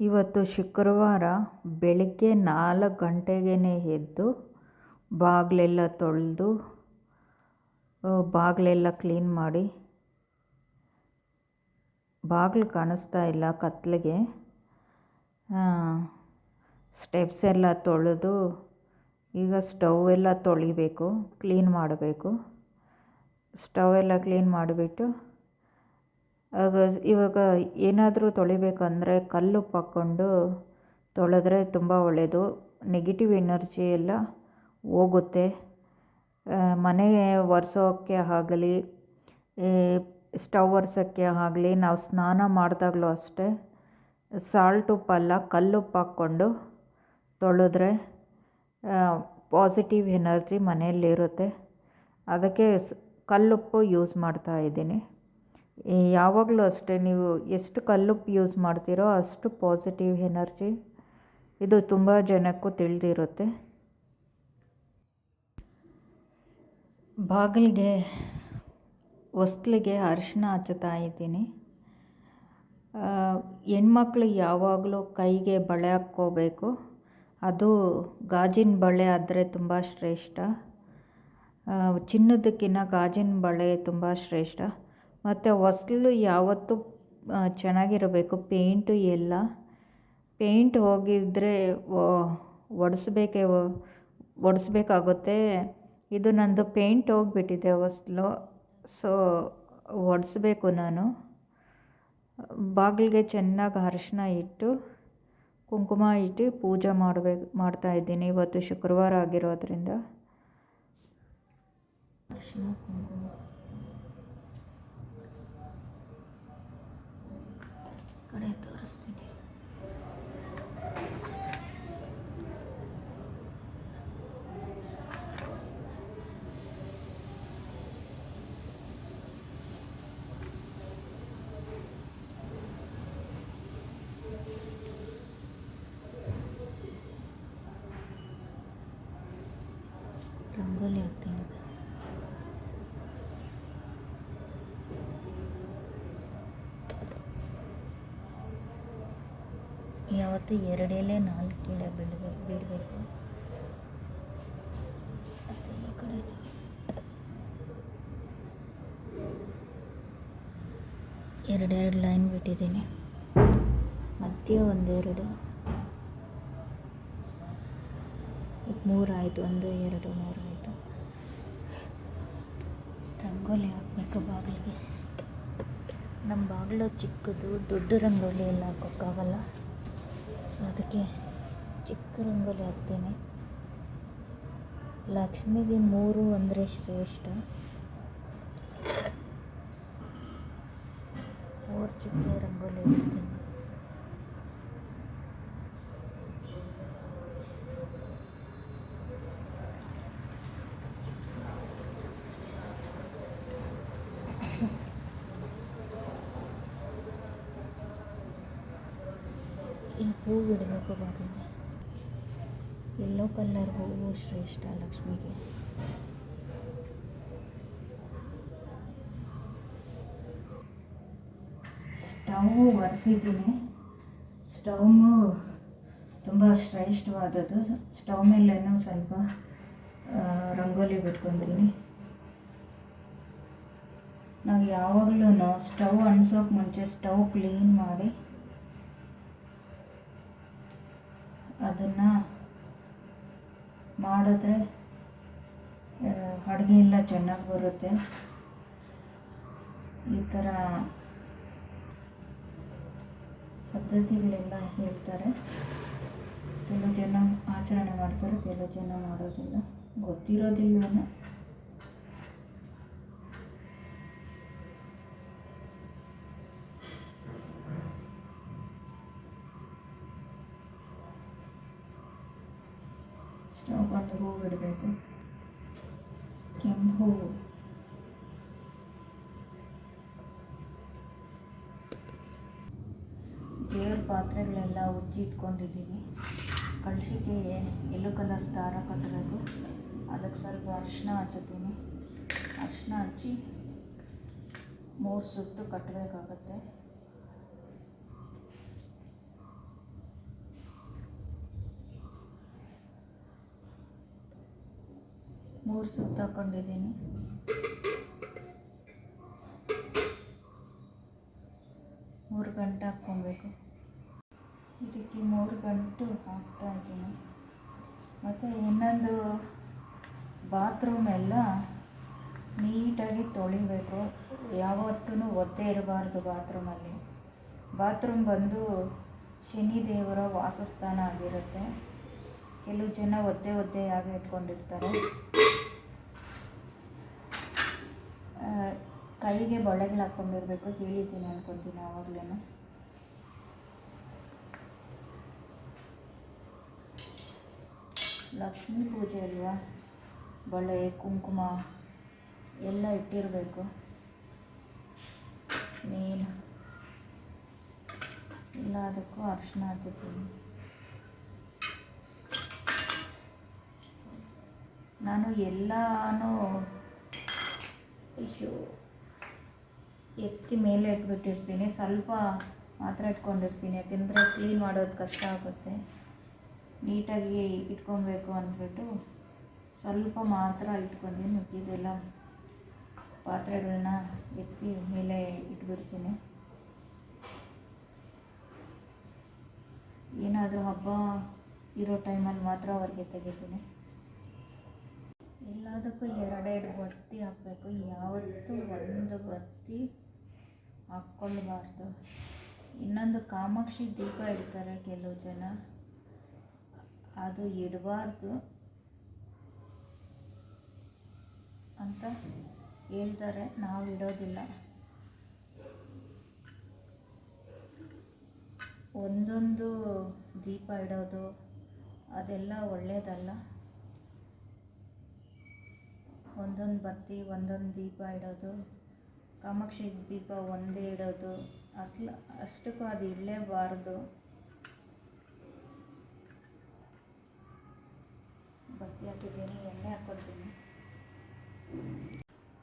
ಇವತ್ತು ಶುಕ್ರವಾರ ಬೆಳಗ್ಗೆ ನಾಲ್ಕು ಗಂಟೆಗೇ ಎದ್ದು ಬಾಗಿಲೆಲ್ಲ ತೊಳೆದು ಬಾಗಿಲೆಲ್ಲ ಕ್ಲೀನ್ ಮಾಡಿ, ಬಾಗಿಲು ಕಾಣಿಸ್ತಾ ಇಲ್ಲ ಕತ್ಲಿಗೆ. ಸ್ಟೆಪ್ಸ್ ಎಲ್ಲ ತೊಳೆದು ಈಗ ಸ್ಟವ್ ಎಲ್ಲ ತೊಳಿಬೇಕು, ಕ್ಲೀನ್ ಮಾಡಬೇಕು. ಸ್ಟವ್ ಎಲ್ಲ ಕ್ಲೀನ್ ಮಾಡಿಬಿಟ್ಟು ಇವಾಗ ಏನಾದರೂ ತೊಳಿಬೇಕಂದರೆ ಕಲ್ಲು ಹಾಕ್ಕೊಂಡು ತೊಳೆದ್ರೆ ತುಂಬ ಒಳ್ಳೆಯದು ನೆಗೆಟಿವ್ ಎನರ್ಜಿ ಎಲ್ಲ ಹೋಗುತ್ತೆ. ಮನೆ ಒರೆಸೋಕ್ಕೆ ಆಗಲಿ ಸ್ಟವ್ ಒರೆಸೋಕ್ಕೆ ಆಗಲಿ ನಾವು ಸ್ನಾನ ಮಾಡಿದಾಗಲೂ ಅಷ್ಟೇ ಸಾಲ್ಟ್ ಉಪ್ಪಲ್ಲ ಕಲ್ಲುಪ್ಪು ಹಾಕ್ಕೊಂಡು ತೊಳೆದ್ರೆ ಪಾಸಿಟಿವ್ ಎನರ್ಜಿ ಮನೆಯಲ್ಲಿರುತ್ತೆ. ಅದಕ್ಕೆ ಕಲ್ಲುಪ್ಪು ಯೂಸ್ ಮಾಡ್ತಾ ಇದ್ದೀನಿ. ಯಾವಾಗಲೂ ಅಷ್ಟೇ ನೀವು ಎಷ್ಟು ಕಲ್ಲುಪ್ಪು ಯೂಸ್ ಮಾಡ್ತೀರೋ ಅಷ್ಟು ಪಾಸಿಟಿವ್ ಎನರ್ಜಿ ಇದು ತುಂಬ ಜನಕ್ಕೂ ತಿಳಿದಿರುತ್ತೆ. ಬಾಗಿಲಿಗೆ ಹೊಸ್ಲಿಗೆ ಅರಿಶಿನ ಹಚ್ಚುತ್ತಾ ಇದ್ದೀನಿ. ಹೆಣ್ಮಕ್ಳು ಯಾವಾಗಲೂ ಕೈಗೆ ಬಳೆ ಹಾಕ್ಕೋಬೇಕು. ಅದು ಗಾಜಿನ ಬಳೆ ಆದರೆ ತುಂಬ ಶ್ರೇಷ್ಠ. ಚಿನ್ನದಕ್ಕಿಂತ ಗಾಜಿನ ಬಳೆ ತುಂಬ ಶ್ರೇಷ್ಠ. ಮತ್ತು ಹೊಸ್ಲು ಯಾವತ್ತೂ ಚೆನ್ನಾಗಿರಬೇಕು. ಪೇಂಟು ಎಲ್ಲ. ಪೇಂಟ್ ಹೋಗಿದ್ದರೆ ಒರೆಸ್ಬೇಕೇ ಒಡಿಸ್ಬೇಕಾಗುತ್ತೆ. ಇದು ನನ್ನದು ಪೇಂಟ್ ಹೋಗಿಬಿಟ್ಟಿದೆ ಹೊಸ್ಲು. ಸೊ, ಒಡಿಸ್ಬೇಕು ನಾನು. ಬಾಗಿಲಿಗೆ ಚೆನ್ನಾಗಿ ಅರಿಶಿನ ಇಟ್ಟು, ಕುಂಕುಮ ಇಟ್ಟು ಪೂಜೆ ಮಾಡಬೇಕು ಮಾಡ್ತಾಯಿದ್ದೀನಿ ಇವತ್ತು ಶುಕ್ರವಾರ ಆಗಿರೋದ್ರಿಂದ. ಕುಂಕುಮ. ಕಡೆ ತೋರಿಸ್ತೀನಿ ರಂಗೋಲಿ ಹಾಕ್ತೀನಿ ಯಾವತ್ತು ಎರಡು ಎಲೆ ನಾಲ್ಕು ಎಲೆ ಬಿಡಬೇಕು ಬಿಡಬೇಕು ಎರಡೆರಡು ಲೈನ್ ಬಿಟ್ಟಿದ್ದೀನಿ. ಮಧ್ಯೆ ಒಂದೆರಡು. ಮೂರು ಆಯಿತು, ಒಂದು, ಎರಡು, ಮೂರು ಆಯಿತು. ರಂಗೋಲಿ ಹಾಕಬೇಕು ಬಾಗಿಲಿಗೆ. ನಮ್ಮ ಬಾಗಿಲು ಚಿಕ್ಕದು, ದೊಡ್ಡ ರಂಗೋಲಿ ಎಲ್ಲ ಹಾಕೋಕ್ಕಾಗಲ್ಲ. ಅದಕ್ಕೆ ಚಿಕ್ಕ ರಂಗೋಲಿ ಹಾಕ್ತೀನಿ. ಲಕ್ಷ್ಮಿಗೆ ಮೂರು ಅಂದರೆ ಶ್ರೇಷ್ಠ. ಮೂರು ಚಿಕ್ಕ ರಂಗೋಲಿ ಇಡ್ತೀನಿ ಈ ಬಾಗಿಲು ಎಲ್ಲೋ ಕಲ್ಲರ್ ಹೂವು ಶ್ರೇಷ್ಠ ಲಕ್ಷ್ಮಿಗೆ. ಸ್ಟವ್ ಒರೆಸಿದ್ದೀನಿ. ಸ್ಟವ್ ತುಂಬ ಶ್ರೇಷ್ಠವಾದದ್ದು. ಸ್ಟವ್ ಮೇಲೇನೂ ಸ್ವಲ್ಪ ರಂಗೋಲಿ ಬಿಟ್ಕೊತೀನಿ. ನಾವು ಯಾವಾಗಲೂ ಸ್ಟವ್ ಅಣಿಸೋಕೆ ಮುಂಚೆ ಸ್ಟವ್ ಕ್ಲೀನ್ ಮಾಡಿ ಅದನ್ನು ಮಾಡಿದ್ರೆ ಅಡುಗೆ ಎಲ್ಲ ಚೆನ್ನಾಗಿ ಬರುತ್ತೆ. ಈ ಥರ ಪದ್ಧತಿಗಳೆಲ್ಲ ಹೇಳ್ತಾರೆ. ಕೆಲವು ಜನ ಆಚರಣೆ ಮಾಡ್ತಾರೆ, ಕೆಲವು ಜನ ಮಾಡೋದಿಲ್ಲ. ಗೊತ್ತಿರೋದಿಲ್ಲವನ್ನ ಹಚ್ಚಿ ಇಟ್ಕೊಂಡಿದ್ದೀನಿ. ಕಳಶಿಗೆ ಎಲ್ಲೋ ಕಲರ್ ದಾರ ಕಟ್ಟಬೇಕು ಅದಕ್ಕೆ ಸ್ವಲ್ಪ ಅರ್ಶಿನ ಹಚ್ಚುತ್ತೀನಿ. ಅರ್ಶಿನ ಹಚ್ಚಿ ಮೂರು ಸುತ್ತು ಕಟ್ಟಬೇಕಾಗತ್ತೆ. ಮೂರು ಸುತ್ತು ಹಾಕೊಂಡಿದ್ದೀನಿ. ಮೂರು ಗಂಟೆ ಹಾಕ್ಕೊಬೇಕು. ಇದಕ್ಕೆ ಮೂರು ಗಂಟು ಹಾಕ್ತಾ ಇದ್ದೀನಿ. ಮತ್ತು ಇನ್ನೊಂದು ಬಾತ್ರೂಮ್ ಎಲ್ಲ ನೀಟಾಗಿ ತೊಳಿಬೇಕು. ಯಾವತ್ತೂ ಒದ್ದೆ ಇರಬಾರ್ದು ಬಾತ್ರೂಮಲ್ಲಿ. ಬಾತ್ರೂಮ್ ಬಂದು ಶನಿ ದೇವರ ವಾಸಸ್ಥಾನ ಆಗಿರುತ್ತೆ. ಕೆಲವು ಜನ ಒದ್ದೆ ಒದ್ದೆಯಾಗಿ ಇಟ್ಕೊಂಡಿರ್ತಾರೆ. ಕೈಗೆ ಬಳೆಗಳು ಹಾಕ್ಕೊಂಡಿರ್ಬೇಕು ಹೇಳಿದ್ದೀನಿ ಅನ್ಕೊತೀನಿ ಆವಾಗಲೇ ಲಕ್ಷ್ಮೀ ಪೂಜೆ ಅಲ್ವಾ? ಬಳೆ, ಕುಂಕುಮ ಎಲ್ಲ ಇಟ್ಟಿರಬೇಕು. ಮೇನ್. ಎಲ್ಲದಕ್ಕೂ ಅರ್ಶನ ಹಚ್ಚುತ್ತೀನಿ ನಾನು ಎಲ್ಲಾನು ಇಶು ಎತ್ತಿ ಮೇಲೆ ಇಟ್ಬಿಟ್ಟಿರ್ತೀನಿ. ಸ್ವಲ್ಪ ಮಾತ್ರ ಇಟ್ಕೊಂಡಿರ್ತೀನಿ. ಯಾಕೆಂದರೆ ಕ್ಲೀನ್ ಮಾಡೋದು ಕಷ್ಟ ಆಗುತ್ತೆ. ನೀಟಾಗಿ ಇಟ್ಕೊಬೇಕು ಅಂದ್ಬಿಟ್ಟು ಸ್ವಲ್ಪ ಮಾತ್ರ ಇಟ್ಕೊಂತೀನಿ ಮಿಕ್ಕಿದ್ದೆಲ್ಲ ಪಾತ್ರೆಗಳನ್ನ ಎತ್ತಿ ಮೇಲೆ ಇಟ್ಬಿಡ್ತೀನಿ. ಏನಾದರೂ ಹಬ್ಬ ಇರೋ ಟೈಮಲ್ಲಿ ಮಾತ್ರ ಹೊರಗೆ ತೆಗಿತೀನಿ. ಎಲ್ಲದಕ್ಕೂ ಎರಡೆರಡು ಬತ್ತಿ ಹಾಕಬೇಕು, ಯಾವತ್ತೂ ಒಂದು ಬತ್ತಿ ಹಾಕ್ಕೊಳ್ಬಾರ್ದು. ಇನ್ನೊಂದು ಕಾಮಾಕ್ಷಿ ದೀಪ ಇಡ್ತಾರೆ ಕೆಲವು ಜನ. ಅದು ಇಡಬಾರ್ದು ಅಂತ ಹೇಳ್ತಾರೆ. ನಾವು ಇಡೋದಿಲ್ಲ. ಒಂದೊಂದು ದೀಪ ಇಡೋದು ಅದೆಲ್ಲ ಒಳ್ಳೆಯದಲ್ಲ ಒಂದೊಂದು ಬತ್ತಿ, ಒಂದೊಂದು ದೀಪ ಇಡೋದು, ಕಾಮಾಕ್ಷಿ ದೀಪ ಒಂದೇ ಇಡೋದು, ಅಸ್ಲ, ಅಷ್ಟಕ್ಕೂ ಅದು ಇಡಲೇಬಾರ್ದು. ಬತ್ತಿ ಹಾಕಿದ್ದೀನಿ, ಎಣ್ಣೆ ಹಾಕ್ಕೊಳ್ತೀನಿ.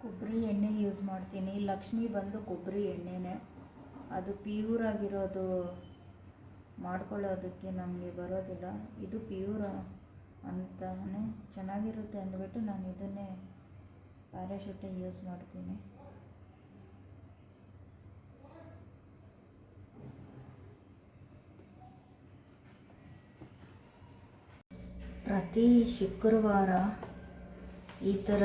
ಕೊಬ್ಬರಿ ಎಣ್ಣೆ ಯೂಸ್ ಮಾಡ್ತೀನಿ. ಲಕ್ಷ್ಮಿ ಬಂದು ಕೊಬ್ಬರಿ ಎಣ್ಣೆನೇ. ಅದು ಪ್ಯೂರ್ ಆಗಿರೋದು ಮಾಡ್ಕೊಳ್ಳೋದಕ್ಕೆ ನಮಗೆ ಬರೋದಿಲ್ಲ. ಇದು ಪ್ಯೂರ್ ಅಂತಾನೆ ಚೆನ್ನಾಗಿರುತ್ತೆ ಅಂದ್ಬಿಟ್ಟು ನಾನು ಇದನ್ನೇ ಪ್ಯಾರಾಶೂಟೇ ಯೂಸ್ ಮಾಡ್ತೀನಿ. ಪ್ರತಿ ಶುಕ್ರವಾರ ಈ ಥರ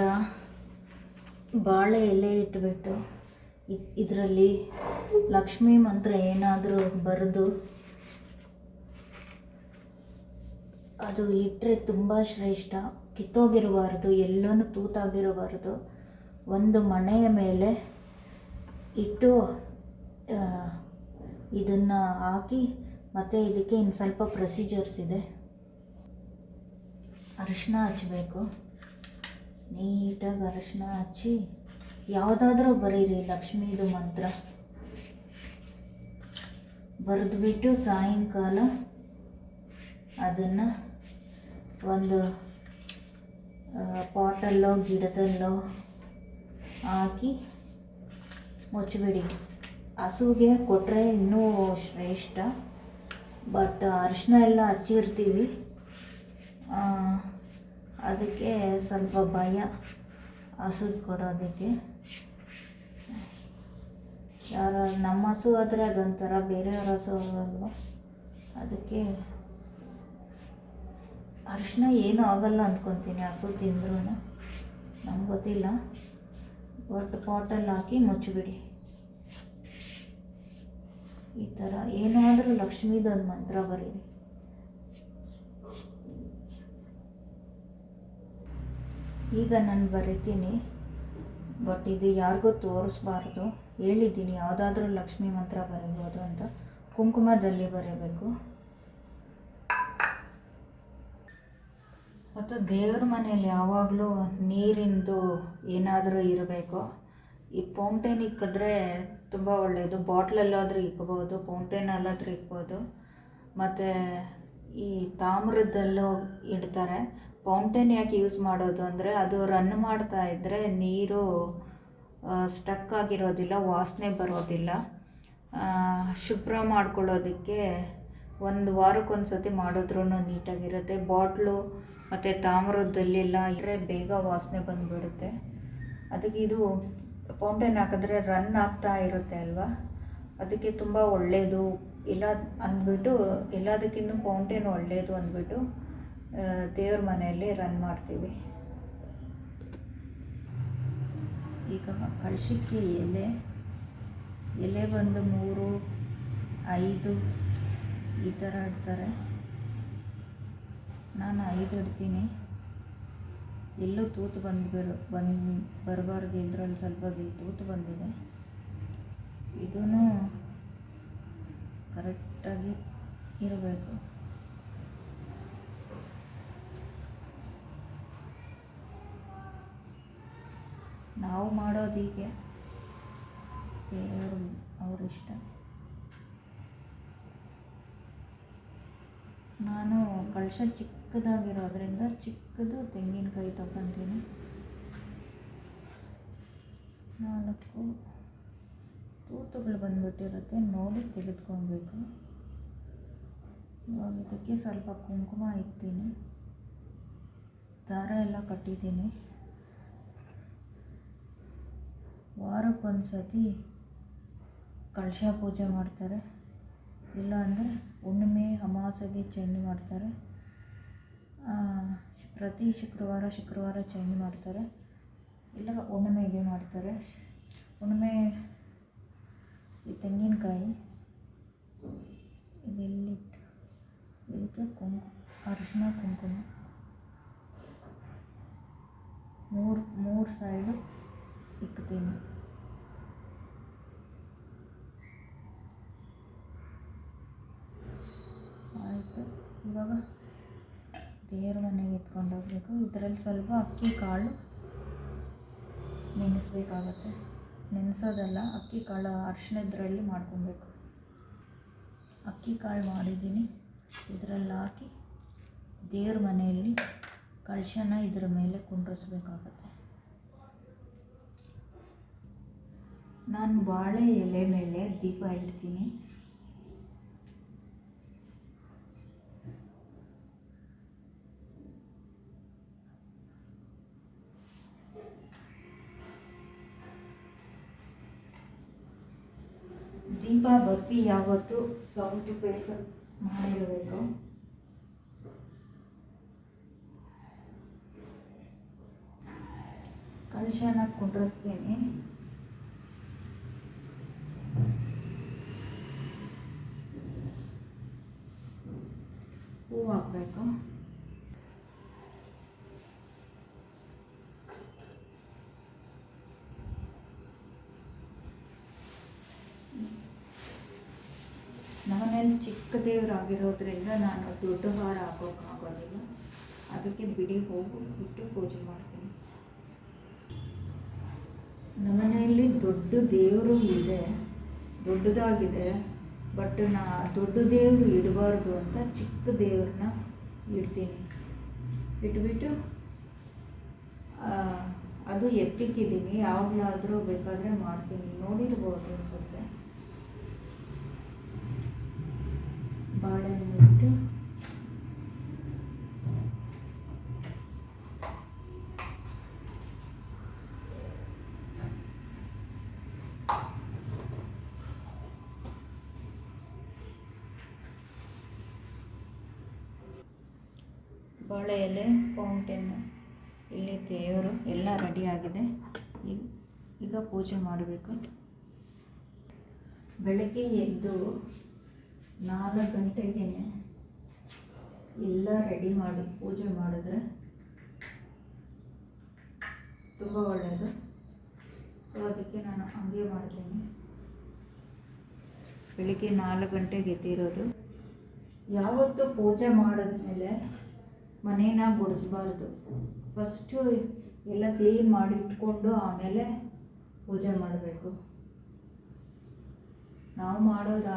ಬಾಳೆ ಎಲೆ ಇಟ್ಬಿಟ್ಟು ಇದರಲ್ಲಿ ಲಕ್ಷ್ಮೀ ಮಂತ್ರ ಏನಾದರೂ ಬರೆದು ಅದು ಇಟ್ಟರೆ ತುಂಬ ಶ್ರೇಷ್ಠ. ಕಿತ್ತೋಗಿರಬಾರ್ದು, ಎಲ್ಲನೂ ತೂತಾಗಿರಬಾರ್ದು. ಒಂದು ಮಣೆಯ ಮೇಲೆ ಇಟ್ಟು ಇದನ್ನು ಹಾಕಿ ಮತ್ತು ಇದಕ್ಕೆ ಇನ್ನು ಸ್ವಲ್ಪ ಪ್ರೊಸೀಜರ್ಸ್ ಇದೆ. ಅರಿಶಿನ ಹಚ್ಚಬೇಕು ನೀಟಾಗಿ ಅರಿಶಿನ ಹಚ್ಚಿ ಯಾವುದಾದ್ರೂ ಬರೀರಿ, ಲಕ್ಷ್ಮೀದು ಮಂತ್ರ. ಬರೆದ್ಬಿಟ್ಟು ಸಾಯಂಕಾಲ ಅದನ್ನು ಒಂದು ಪಾಟಲ್ಲೋ, ಗಿಡದಲ್ಲೋ ಹಾಕಿ ಮುಚ್ಚಿಬಿಡಿ. ಹಸುವಿಗೆ ಕೊಟ್ಟರೆ ಇನ್ನೂ ಶ್ರೇಷ್ಠ, ಬಟ್ ಅರಿಶಿನ ಎಲ್ಲ ಹಚ್ಚಿರ್ತೀವಿ. ಅದಕ್ಕೆ ಸ್ವಲ್ಪ ಭಯ ಹಸು ಕೊಡೋದಕ್ಕೆ. ಯಾರು, ನಮ್ಮ ಹಸು ಆದರೆ ಅದೊಂಥರ, ಬೇರೆಯವ್ರ ಹಸು ಆಗಲ್ವ ಅದಕ್ಕೆ ಅರಿಶಿನ ಏನೂ ಆಗಲ್ಲ ಅಂದ್ಕೊತೀನಿ, ಹಸು ತಿಂದ್ರೂ. ನಮ್ಗೆ ಗೊತ್ತಿಲ್ಲ. ಒಟ್ಟು ಪಾಟಲ್ಲಿ ಹಾಕಿ ಮುಚ್ಚಿಬಿಡಿ. ಈ ಥರ ಏನಾದರೂ ಲಕ್ಷ್ಮೀದೊಂದು ಮಂತ್ರ ಬರೀರಿ. ಈಗ ನಾನು ಬರೀತೀನಿ ಬಟ್ ಇದು ಯಾರಿಗೂ ತೋರಿಸ್ಬಾರ್ದು. ಹೇಳಿದ್ದೀನಿ, ಯಾವುದಾದ್ರೂ ಲಕ್ಷ್ಮೀ ಮಂತ್ರ ಬರೀಬೋದು ಅಂತ. ಕುಂಕುಮದಲ್ಲಿ ಬರೀಬೇಕು. ಮತ್ತು ದೇವ್ರ ಮನೆಯಲ್ಲಿ ಯಾವಾಗಲೂ ನೀರಿಂದು ಏನಾದರೂ ಇರಬೇಕು. ಈ ಪೌಂಟೇನ್ ಇಕ್ಕಿದ್ರೆ ತುಂಬ ಒಳ್ಳೆಯದು ಬಾಟ್ಲಲ್ಲಾದರೂ ಇಕ್ಬೋದು ಪೌಂಟೇನಲ್ಲಾದರೂ ಇಕ್ಬೋದು. ಮತ್ತು ಈ ತಾಮ್ರದಲ್ಲೂ ಇಡ್ತಾರೆ. ಫೌಂಟೇನ್ ಯಾಕೆ ಯೂಸ್ ಮಾಡೋದು ಅಂದರೆ ಅದು ರನ್ ಮಾಡ್ತಾ ಇದ್ದರೆ ನೀರು ಸ್ಟಕ್ ಆಗಿರೋದಿಲ್ಲ, ವಾಸನೆ ಬರೋದಿಲ್ಲ. ಶುಭ್ರ ಮಾಡ್ಕೊಳ್ಳೋದಕ್ಕೆ ಒಂದು ವಾರಕ್ಕೊಂದು ಸತಿ ಮಾಡಿದ್ರೂ ನೀಟಾಗಿರುತ್ತೆ. ಬಾಟ್ಲು ಮತ್ತು ತಾಮ್ರದಲ್ಲೆಲ್ಲ ಇಟ್ಟರೆ ಬೇಗ ವಾಸನೆ ಬಂದುಬಿಡುತ್ತೆ. ಅದಕ್ಕೆ ಇದು ಫೌಂಟೇನ್ ಹಾಕಿದ್ರೆ ರನ್ ಆಗ್ತಾ ಇರುತ್ತೆ ಅಲ್ವಾ? ಅದಕ್ಕೆ ತುಂಬ ಒಳ್ಳೆಯದು ಎಲ್ಲ ಅಂದ್ಬಿಟ್ಟು ಎಲ್ಲದಕ್ಕಿಂತ ಫೌಂಟೇನ್ ಒಳ್ಳೆಯದು ಅಂದ್ಬಿಟ್ಟು ದೇವ್ರ ಮನೆಯಲ್ಲಿ ರನ್ ಮಾಡ್ತೀವಿ. ಈಗ ಕಳ್ಸಿಕ್ಕಿ ಎಲೆ ಎಲೆ ಬಂದು ಮೂರು, ಐದು, ಈ ಥರ ಇಡ್ತಾರೆ. ನಾನು ಐದು ಇಡ್ತೀನಿ. ಎಲ್ಲೂ ತೂತು ಬಂದು ಬಂದು ಬರಬಾರ್ದು, ಇದರಲ್ಲಿ ಸ್ವಲ್ಪ ತೂತು ಬಂದಿದೆ. ಇದೂ ಕರೆಕ್ಟಾಗಿ ಇರಬೇಕು. ನಾವು ಮಾಡೋದು ಹೀಗೆ. ದೇವರು ಅವರಿಷ್ಟ. ನಾನು ಕಳಶ ಚಿಕ್ಕದಾಗಿರೋದ್ರಿಂದ ಚಿಕ್ಕದು ತೆಂಗಿನಕಾಯಿ ತಗೊತೀನಿ. ನಾಲ್ಕು ತೂತುಗಳು ಬಂದ್ಬಿಟ್ಟಿರುತ್ತೆ, ನೋಡಿ ತೆಗೆದುಕೊಬೇಕು. ಇವಾಗ ಇದಕ್ಕೆ ಸ್ವಲ್ಪ ಕುಂಕುಮ ಇಡ್ತೀನಿ. ದಾರ ಎಲ್ಲ ಕಟ್ಟಿದ್ದೀನಿ. ವಾರಕ್ಕೊಂದು ಸರ್ತಿ ಕಳಶ ಪೂಜೆ ಮಾಡ್ತಾರೆ. ಇಲ್ಲ ಅಂದರೆ ಹುಣ್ಣಿಮೆ, ಅಮಾವಾಸ್ಯೆಗೆ ಚೇಂಜ್ ಮಾಡ್ತಾರೆ. ಪ್ರತಿ ಶುಕ್ರವಾರ ಶುಕ್ರವಾರ ಚೇಂಜ್ ಮಾಡ್ತಾರೆ. ಇಲ್ಲ, ಹುಣ್ಣಿಮೆಗೆ ಮಾಡ್ತಾರೆ. ಹುಣ್ಣಿಮೆ ಈ ತೆಂಗಿನಕಾಯಿ, ಇದೆಲ್ಲಿಟ್ಟು ಇದಕ್ಕೆ ಕುಂಕು ಅರಿಶಿನ ಕುಂಕುಮ. ಮೂರು ಮೂರು ಸೈಡು ಇಕ್ತೀನಿ ಆಯಿತು, ಇವಾಗ ದೇವ್ರ ಮನೆಗೆ ಎತ್ಕೊಂಡು ಹೋಗ್ಬೇಕು. ಇದರಲ್ಲಿ ಸ್ವಲ್ಪ ಅಕ್ಕಿ ಕಾಳು ನೆನೆಸ್ಬೇಕಾಗತ್ತೆ. ನೆನೆಸೋದಲ್ಲ, ಅಕ್ಕಿ ಕಾಳು ಅರಿಶಿಣದ್ರಲ್ಲಿ ಮಾಡ್ಕೊಬೇಕು. ಅಕ್ಕಿ ಕಾಳು ಮಾಡಿದ್ದೀನಿ. ಇದರಲ್ಲಿ ಹಾಕಿ ದೇವ್ರ ಮನೆಯಲ್ಲಿ ಕಳಶನ ಇದರ ಮೇಲೆ ಕುಂಡ್ರಿಸ್ಬೇಕಾಗತ್ತೆ. ನಾನು ಬಾಳೆ ಎಲೆ ಮೇಲೆ ದೀಪ ಇಡ್ತೀನಿ. ದೀಪ ಬತ್ತಿ ಯಾವತ್ತು ಸೌಂಡ್ ಫೇಸ್ ಮಾಡಿರಬೇಕು. ಕಳಶನ ಕುಂಡ್ರಿಸ್ತೀನಿ. ಹಾಕಬೇಕು ನಮ್ಮನೇಲಿ ಚಿಕ್ಕ ದೇವರಾಗಿರೋದ್ರಿಂದ ನಾನು ದೊಡ್ಡ ಹಾರ ಹಾಕೋಕ್ಕಾಗೋದಿಲ್ಲ ಅದಕ್ಕೆ ಬಿಡಿ ಹೋಗಿ, ಬಿಟ್ಟು ಪೂಜೆ ಮಾಡ್ತೀನಿ. ನಮ್ಮನೆಯಲ್ಲಿ ದೊಡ್ಡ ದೇವರು ಇದೆ, ದೊಡ್ಡದಾಗಿದೆ. ಬಟ್ ನಾ ದೊಡ್ಡ ದೇವರು ಇಡಬಾರ್ದು ಅಂತ ಚಿಕ್ಕ ದೇವ್ರನ್ನ ಇಡ್ತೀನಿ. ಇಟ್ಬಿಟ್ಟು ಅದು ಎತ್ತಿಕ್ಕಿದ್ದೀನಿ ಯಾವಾಗಲಾದರೂ ಬೇಕಾದರೆ ಮಾಡ್ತೀನಿ. ನೋಡಿರ್ಬೋದು ಅನಿಸುತ್ತೆ ಬಾಳೆಹಣ್ಣು ಇಟ್ಟು ಬಾಳೆ ಎಲೆ ಫೌಂಟೇನ್, ಇಲ್ಲಿ ದೇವರು ಎಲ್ಲ ರೆಡಿಯಾಗಿದೆ ಈಗ ಈಗ ಪೂಜೆ ಮಾಡಬೇಕು. ಬೆಳಗ್ಗೆ ಎದ್ದು ನಾಲ್ಕು ಗಂಟೆಗೆ ಎಲ್ಲ ರೆಡಿ ಮಾಡಿ ಪೂಜೆ ಮಾಡಿದ್ರೆ ತುಂಬ ಒಳ್ಳೆಯದು ಸೊ ಅದಕ್ಕೆ ನಾನು ಹಂಗೆ ಮಾಡ್ತೀನಿ. ಬೆಳಿಗ್ಗೆ ನಾಲ್ಕು ಗಂಟೆಗೆ ಎದ್ದಿರೋದು. ಯಾವತ್ತು ಪೂಜೆ ಮಾಡಿದ್ಮೇಲೆ ಮನೇನ ಗುಡಿಸ್ಬಾರ್ದು. ಫಸ್ಟು ಎಲ್ಲ ಕ್ಲೀನ್ ಮಾಡಿ ಇಟ್ಕೊಂಡು ಆಮೇಲೆ ಪೂಜೆ ಮಾಡಬೇಕು. ನಾವು ಮಾಡೋದು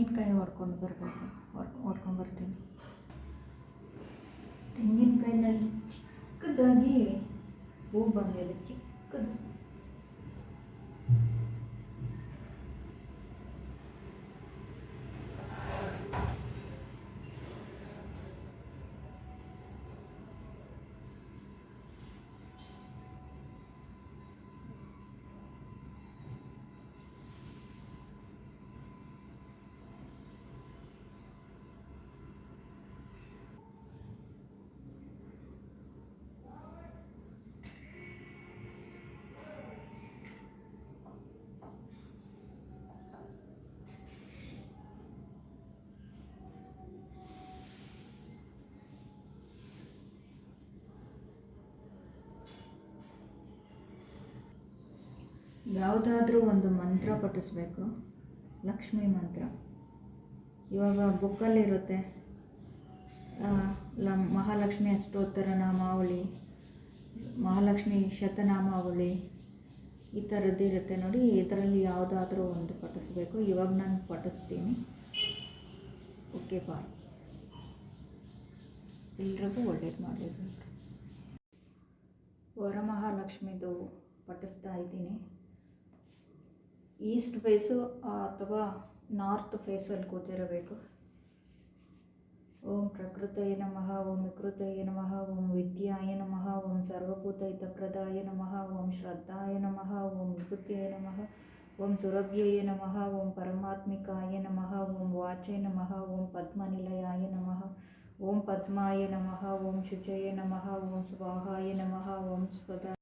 ತೆಂಗಿನಕಾಯಿ ಹೊಡ್ಕೊಂಡು ಬರಬೇಕು. ಹೊಡ್ಕೊಂಡು ಬರ್ತೀನಿ ತೆಂಗಿನಕಾಯಿನಲ್ಲಿ ಚಿಕ್ಕದಾಗಿ ಹೂ ಬಂದಿದೆ ಚಿಕ್ಕದು ಯಾವುದಾದ್ರೂ ಒಂದು ಮಂತ್ರ ಪಠಿಸ್ಬೇಕು. ಲಕ್ಷ್ಮಿ ಮಂತ್ರ. ಇವಾಗ ಬುಕ್ಕಲ್ಲಿರುತ್ತೆ ಲಮ್, ಮಹಾಲಕ್ಷ್ಮಿ ಅಷ್ಟೋತ್ತರ ನಾಮಾವಳಿ, ಮಹಾಲಕ್ಷ್ಮಿ ಶತನಾಮಾವಳಿ, ಈ ಥರದ್ದು ಇರುತ್ತೆ ನೋಡಿ, ಇದರಲ್ಲಿ ಯಾವುದಾದ್ರೂ ಒಂದು ಪಠಿಸ್ಬೇಕು. ಇವಾಗ ನಾನು ಪಠಿಸ್ತೀನಿ. ಓಕೆ ಬಾಯ್ ಎಲ್ರಿಗೂ ಒಳ್ಳೇದು ಮಾಡಲಿ ವರಮಹಾಲಕ್ಷ್ಮಿದು ಪಠಿಸ್ತಾ ಇದ್ದೀನಿ. ಈಸ್ಟ್ ಫೇಸು ಅಥವಾ ನಾರ್ತ್ ಫೇಸಲ್ಲಿ ಕೂತಿರಬೇಕು ಓಂ ಪ್ರಕೃತಯ ನಮಃ ಓಂ ವಿಕೃತಯ ನಮಃ ಓಂ ವಿದ್ಯಾಯ ನಮಃ ಓಂ ಸರ್ವಭೂತ ಪ್ರದಾಯ ನಮಃ ಓಂ ಶ್ರದ್ಧಾಯ ನಮಃ ಓಂ ವಿಭೂತ್ಯಯ ನಮಃ ಓಂ ಸುರಭ್ಯಯ ನಮಃ ಓಂ ಪರಮಾತ್ಮಿಕಾಯ ನಮಃ ಓಂ ವಾಚಯ ನಮಃ ಓಂ ಪದ್ಮನಿಲಯಾಯ ನಮಃ ಓಂ ಪದ್ಮಾಯ ನಮಃ ಓಂ ಶುಚಯ ನಮಃ ಓಂ ಸ್ವಾಹಾಯ ನಮಃ ಓಂ ಸ್ವದ